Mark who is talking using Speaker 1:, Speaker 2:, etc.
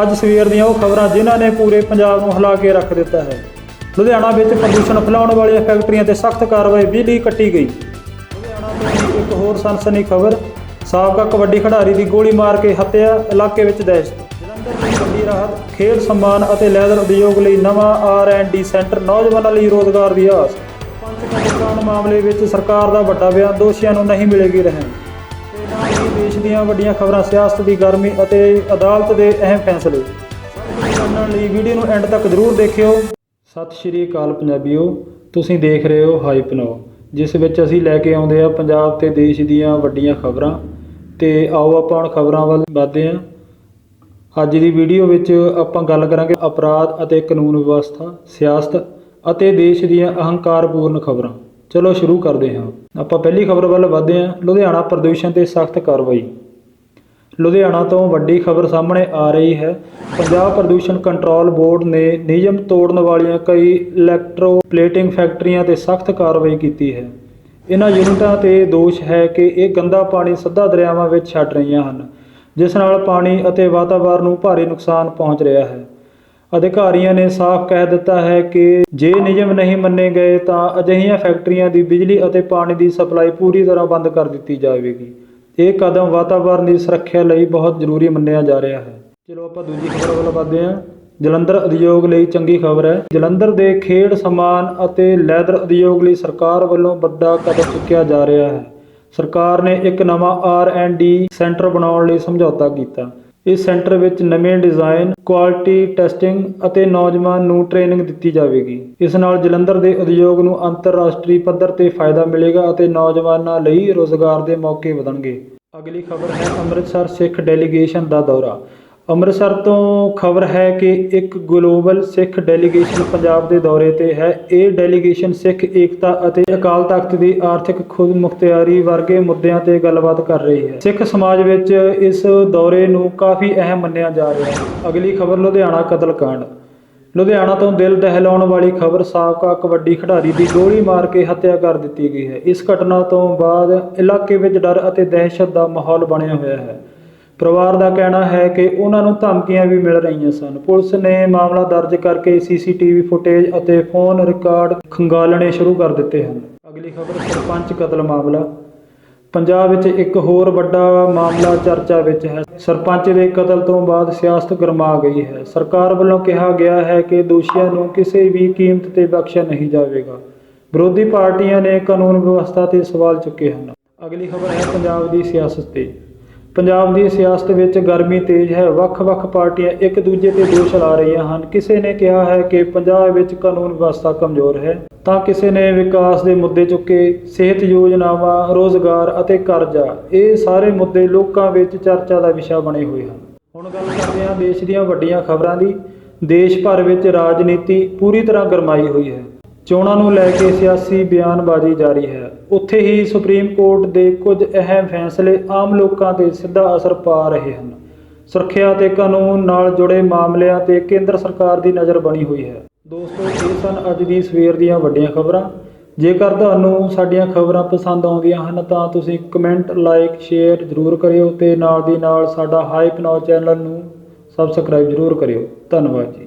Speaker 1: ਅੱਜ ਸਵੇਰ ਦੀਆਂ ਉਹ ਖਬਰਾਂ ਜਿਨ੍ਹਾਂ ਨੇ ਪੂਰੇ ਪੰਜਾਬ ਨੂੰ ਹਿਲਾ ਕੇ ਰੱਖ ਦਿੱਤਾ ਹੈ। ਲੁਧਿਆਣਾ ਵਿੱਚ ਪ੍ਰਦੂਸ਼ਣ ਫੈਲਾਉਣ ਵਾਲੀਆਂ ਫੈਕਟਰੀਆਂ ਤੇ ਸਖਤ ਕਾਰਵਾਈ ਬਿਜਲੀ ਕੱਟੀ ਗਈ। ਲੁਧਿਆਣਾ ਤੋਂ ਇੱਕ ਹੋਰ ਸਨਸਨੀ ਖਬਰ, ਸਾਬਕਾ ਕਬੱਡੀ ਖਿਡਾਰੀ ਦੀ ਗੋਲੀ ਮਾਰ ਕੇ ਹੱਤਿਆ, ਇਲਾਕੇ ਵਿੱਚ ਦਹਿਸ਼ਤ। ਜਲੰਧਰ ਦੀ ਵੱਡੀ ਰਾਹਤ, ਖੇਡ ਸਨਮਾਨ ਅਤੇ ਲੈਦਰ ਉਦਯੋਗ ਲਈ ਨਵਾਂ ਆਰ&ਡੀ ਸੈਂਟਰ, ਨੌਜਵਾਨਾਂ ਲਈ ਰੋਜ਼ਗਾਰ ਦੀ ਆਸ। ਪੰਚਕੂਲਾ ਮਾਮਲੇ ਵਿੱਚ ਸਰਕਾਰ ਦਾ ਵੱਡਾ ਬਿਆਨ, ਦੋਸ਼ੀਆਂ ਨੂੰ ਨਹੀਂ ਮਿਲੇਗੀ ਰਹਿਣ। ਦੇਸ਼ ਦੀਆਂ ਵੱਡੀਆਂ ਖਬਰਾਂ, ਸਿਆਸਤ ਦੀ ਗਰਮੀ ਅਤੇ ਅਦਾਲਤ ਦੇ ਅਹਿਮ ਫੈਸਲੇ। ਜਾਣਨ ਲਈ ਵੀਡੀਓ ਨੂੰ ਐਂਡ ਤੱਕ ਜ਼ਰੂਰ ਦੇਖਿਓ। ਸਤਿ ਸ਼੍ਰੀ ਅਕਾਲ ਪੰਜਾਬੀਓ, ਤੁਸੀਂ ਦੇਖ ਰਹੇ ਹੋ ਹਾਈਪ ਨਾਓ ਜਿਸ ਵਿੱਚ ਅਸੀਂ ਲੈ ਕੇ ਆਉਂਦੇ ਆ ਪੰਜਾਬ ਤੇ ਦੇਸ਼ ਦੀਆਂ ਵੱਡੀਆਂ ਖਬਰਾਂ। ਤੇ ਆਓ ਆਪਾਂ ਹੁਣ ਖਬਰਾਂ ਵੱਲ ਵਧਦੇ ਹਾਂ। ਅੱਜ ਦੀ ਵੀਡੀਓ ਵਿੱਚ ਆਪਾਂ ਗੱਲ ਕਰਾਂਗੇ ਅਪਰਾਧ ਅਤੇ ਕਾਨੂੰਨ ਵਿਵਸਥਾ, ਸਿਆਸਤ ਅਤੇ ਦੇਸ਼ ਦੀਆਂ ਅਹੰਕਾਰਪੂਰਨ ਖਬਰਾਂ। ਚਲੋ ਸ਼ੁਰੂ ਕਰਦੇ ਹਾਂ। ਆਪਾਂ ਪਹਿਲੀ ਖਬਰ ਵੱਲ ਵਧਦੇ ਹਾਂ। ਲੁਧਿਆਣਾ ਪ੍ਰਦੂਸ਼ਣ ਤੇ ਸਖਤ ਕਾਰਵਾਈ। ਲੁਧਿਆਣਾ ਤੋਂ ਵੱਡੀ ਖਬਰ ਸਾਹਮਣੇ ਆ ਰਹੀ ਹੈ। ਪੰਜਾਬ ਪ੍ਰਦੂਸ਼ਣ ਕੰਟਰੋਲ ਬੋਰਡ ਨੇ ਨਿਯਮ ਤੋੜਨ ਵਾਲੀਆਂ ਕਈ ਇਲੈਕਟ੍ਰੋਪਲੇਟਿੰਗ ਫੈਕਟਰੀਆਂ ਤੇ ਸਖਤ ਕਾਰਵਾਈ ਕੀਤੀ ਹੈ। ਇਹਨਾਂ ਯੂਨਿਟਾਂ ਤੇ ਦੋਸ਼ ਹੈ ਕਿ ਇਹ ਗੰਦਾ ਪਾਣੀ ਸਿੱਧਾ ਦਰਿਆਵਾਂ ਵਿੱਚ ਛੱਡ ਰਹੀਆਂ ਹਨ, ਜਿਸ ਨਾਲ ਪਾਣੀ ਅਤੇ ਵਾਤਾਵਰਣ ਨੂੰ ਭਾਰੀ ਨੁਕਸਾਨ ਪਹੁੰਚ ਰਿਹਾ ਹੈ। ਅਧਿਕਾਰੀਆਂ ਨੇ ਸਾਫ਼ ਕਹਿ ਦਿੱਤਾ ਹੈ ਕਿ ਜੇ ਨਿਯਮ ਨਹੀਂ ਮੰਨੇ ਗਏ ਤਾਂ ਅਜਿਹੀਆਂ ਫੈਕਟਰੀਆਂ ਦੀ ਬਿਜਲੀ ਅਤੇ ਪਾਣੀ ਦੀ ਸਪਲਾਈ ਪੂਰੀ ਤਰ੍ਹਾਂ ਬੰਦ ਕਰ ਦਿੱਤੀ ਜਾਵੇਗੀ। ਇਹ ਕਦਮ ਵਾਤਾਵਰਣ ਦੀ ਸੁਰੱਖਿਆ ਲਈ ਬਹੁਤ ਜ਼ਰੂਰੀ ਮੰਨਿਆ ਜਾ ਰਿਹਾ ਹੈ। ਚਲੋ ਆਪਾਂ ਦੂਜੀ ਖਬਰ ਵੱਲ ਵਧਦੇ ਹਾਂ। ਜਲੰਧਰ ਉਦਯੋਗ ਲਈ ਚੰਗੀ ਖਬਰ ਹੈ। ਜਲੰਧਰ ਦੇ ਖੇਡ ਸਮਾਨ ਅਤੇ ਲੈਦਰ ਉਦਯੋਗ ਲਈ ਸਰਕਾਰ ਵੱਲੋਂ ਵੱਡਾ ਕਦਮ ਚੁੱਕਿਆ ਜਾ ਰਿਹਾ ਹੈ। ਸਰਕਾਰ ਨੇ ਇੱਕ ਨਵਾਂ ਆਰ ਐਨ ਡੀ ਸੈਂਟਰ ਬਣਾਉਣ ਲਈ ਸਮਝੌਤਾ ਕੀਤਾ। ਇਸ ਸੈਂਟਰ ਵਿੱਚ ਨਵੇਂ ਡਿਜ਼ਾਈਨ, ਕੁਆਲਿਟੀ ਟੈਸਟਿੰਗ ਅਤੇ ਨੌਜਵਾਨ ਨੂੰ ਟ੍ਰੇਨਿੰਗ ਦਿੱਤੀ ਜਾਵੇਗੀ। ਇਸ ਨਾਲ ਜਲੰਧਰ ਦੇ ਉਦਯੋਗ ਨੂੰ ਅੰਤਰਰਾਸ਼ਟਰੀ ਪੱਧਰ ਤੇ ਫਾਇਦਾ ਮਿਲੇਗਾ ਅਤੇ ਨੌਜਵਾਨਾਂ ਲਈ ਰੋਜ਼ਗਾਰ ਦੇ ਮੌਕੇ ਵਧਣਗੇ। ਅਗਲੀ ਖਬਰ ਹੈ ਅੰਮ੍ਰਿਤਸਰ ਸਿੱਖ ਡੈਲੀਗੇਸ਼ਨ ਦਾ ਦੌਰਾ। ਅੰਮ੍ਰਿਤਸਰ ਤੋਂ ਖਬਰ ਹੈ ਕਿ ਇੱਕ ਗਲੋਬਲ ਸਿੱਖ ਡੈਲੀਗੇਸ਼ਨ ਪੰਜਾਬ ਦੇ ਦੌਰੇ ਤੇ ਹੈ। ਇਹ ਡੈਲੀਗੇਸ਼ਨ ਸਿੱਖ, ਏਕਤਾ ਅਤੇ ਅਕਾਲ ਤਖਤ ਦੀ ਆਰਥਿਕ ਖੁਦਮੁਖਤਿਆਰੀ ਵਰਗੇ ਮੁੱਦਿਆਂ ਤੇ ਗੱਲਬਾਤ ਕਰ ਰਹੀ ਹੈ। ਸਿੱਖ ਸਮਾਜ ਵਿੱਚ ਇਸ ਦੌਰੇ ਨੂੰ ਕਾਫੀ ਅਹਿਮ ਮੰਨਿਆ ਜਾ ਰਿਹਾ ਹੈ। ਅਗਲੀ ਖਬਰ ਲੁਧਿਆਣਾ ਕਤਲकांड। ਲੁਧਿਆਣਾ ਤੋਂ ਦਿਲ ਦਹਿਲਾਉਣ ਵਾਲੀ ਖਬਰ, ਸਾਬਕਾ ਕਬੱਡੀ ਖਿਡਾਰੀ ਦੀ ਗੋਲੀ ਮਾਰ ਕੇ ਹੱਤਿਆ ਕਰ ਦਿੱਤੀ ਗਈ ਹੈ। ਇਸ ਘਟਨਾ ਤੋਂ ਬਾਅਦ ਇਲਾਕੇ ਵਿੱਚ ਡਰ ਅਤੇ ਦਹਿਸ਼ਤ ਦਾ ਮਾਹੌਲ ਬਣਿਆ ਹੋਇਆ ਹੈ। ਪਰਿਵਾਰ ਦਾ ਕਹਿਣਾ ਹੈ ਕਿ ਉਹਨਾਂ ਨੂੰ ਧਮਕੀਆਂ ਵੀ ਮਿਲ ਰਹੀਆਂ ਸਨ। ਪੁਲਿਸ ਨੇ ਮਾਮਲਾ ਦਰਜ ਕਰਕੇ ਸੀਸੀਟੀਵੀ ਫੁਟੇਜ ਅਤੇ ਫੋਨ ਰਿਕਾਰਡ ਖੰਗਾਲਣੇ ਸ਼ੁਰੂ ਕਰ ਦਿੱਤੇ ਹਨ। ਅਗਲੀ ਖਬਰ, ਸਰਪੰਚ ਕਤਲ ਮਾਮਲਾ। ਪੰਜਾਬ ਵਿੱਚ ਇੱਕ ਹੋਰ ਵੱਡਾ ਮਾਮਲਾ ਚਰਚਾ ਵਿੱਚ ਹੈ। ਸਰਪੰਚ ਦੇ ਕਤਲ ਤੋਂ ਬਾਅਦ ਸਿਆਸਤ ਗਰਮਾ ਗਈ ਹੈ। ਸਰਕਾਰ ਵੱਲੋਂ ਕਿਹਾ ਗਿਆ ਹੈ ਕਿ ਦੋਸ਼ੀਆਂ ਨੂੰ ਕਿਸੇ ਵੀ ਕੀਮਤ ਤੇ ਬਖਸ਼ਿਆ ਨਹੀਂ ਜਾਵੇਗਾ। ਵਿਰੋਧੀ ਪਾਰਟੀਆਂ ਨੇ ਕਾਨੂੰਨ ਵਿਵਸਥਾ ਤੇ ਸਵਾਲ ਚੁੱਕੇ ਹਨ। ਅਗਲੀ ਖਬਰ ਹੈ ਪੰਜਾਬ ਦੀ ਸਿਆਸਤ ਤੇ। ਪੰਜਾਬ ਦੀ ਸਿਆਸਤ ਵਿੱਚ ਗਰਮੀ ਤੇਜ਼ ਹੈ ਵੱਖ-ਵੱਖ ਪਾਰਟੀਆਂ ਇੱਕ ਦੂਜੇ ਤੇ ਦੋਸ਼ ਲਾ ਰਹੀਆਂ ਹਨ। ਕਿਸੇ ਨੇ ਕਿਹਾ ਹੈ ਕਿ ਪੰਜਾਬ ਵਿੱਚ ਕਾਨੂੰਨ ਵਿਵਸਥਾ ਕਮਜ਼ੋਰ ਹੈ, ਤਾਂ ਕਿਸੇ ਨੇ ਵਿਕਾਸ ਦੇ ਮੁੱਦੇ ਚੁੱਕੇ ਸਿਹਤ ਯੋਜਨਾਵਾਂ, ਰੋਜ਼ਗਾਰ ਅਤੇ ਕਰਜ਼ਾ, ਇਹ ਸਾਰੇ ਮੁੱਦੇ ਲੋਕਾਂ ਵਿੱਚ ਚਰਚਾ ਦਾ ਵਿਸ਼ਾ ਬਣੇ ਹੋਏ ਹਨ। ਹੁਣ ਗੱਲ ਕਰਦੇ ਹਾਂ ਦੇਸ਼ ਦੀਆਂ ਵੱਡੀਆਂ ਖਬਰਾਂ ਦੀ। ਦੇਸ਼ ਭਰ ਵਿੱਚ ਰਾਜਨੀਤੀ ਪੂਰੀ ਤਰ੍ਹਾਂ ਗਰਮਾਈ ਹੋਈ ਹੈ। ਚੋਣਾਂ ਨੂੰ ਲੈ ਕੇ ਸਿਆਸੀ ਬਿਆਨਬਾਜ਼ੀ ਜਾਰੀ ਹੈ। ਉੱਥੇ ਹੀ ਸੁਪਰੀਮ ਕੋਰਟ ਦੇ ਕੁਝ ਅਹਿਮ ਫੈਸਲੇ ਆਮ ਲੋਕਾਂ ਤੇ ਸਿੱਧਾ ਅਸਰ ਪਾ ਰਹੇ ਹਨ। ਸੁਰੱਖਿਆ ਤੇ ਕਾਨੂੰਨ ਨਾਲ ਜੁੜੇ ਮਾਮਲਿਆਂ ਤੇ ਕੇਂਦਰ ਸਰਕਾਰ ਦੀ ਨਜ਼ਰ ਬਣੀ ਹੋਈ ਹੈ। ਦੋਸਤੋ, ਇਹ ਸਨ ਅੱਜ ਦੀ ਸਵੇਰ ਦੀਆਂ ਵੱਡੀਆਂ ਖਬਰਾਂ। ਜੇਕਰ ਤੁਹਾਨੂੰ ਸਾਡੀਆਂ ਖਬਰਾਂ ਪਸੰਦ ਆਉਂਦੀਆਂ ਹਨ, ਤਾਂ ਤੁਸੀਂ ਕਮੈਂਟ, ਲਾਈਕ, ਸ਼ੇਅਰ ਜ਼ਰੂਰ ਕਰਿਓ ਤੇ ਨਾਲ ਦੀ ਨਾਲ ਸਾਡਾ ਹਾਈਪ ਨਾਓ ਚੈਨਲ ਨੂੰ ਸਬਸਕ੍ਰਾਈਬ ਜ਼ਰੂਰ ਕਰਿਓ। ਧੰਨਵਾਦ ਜੀ।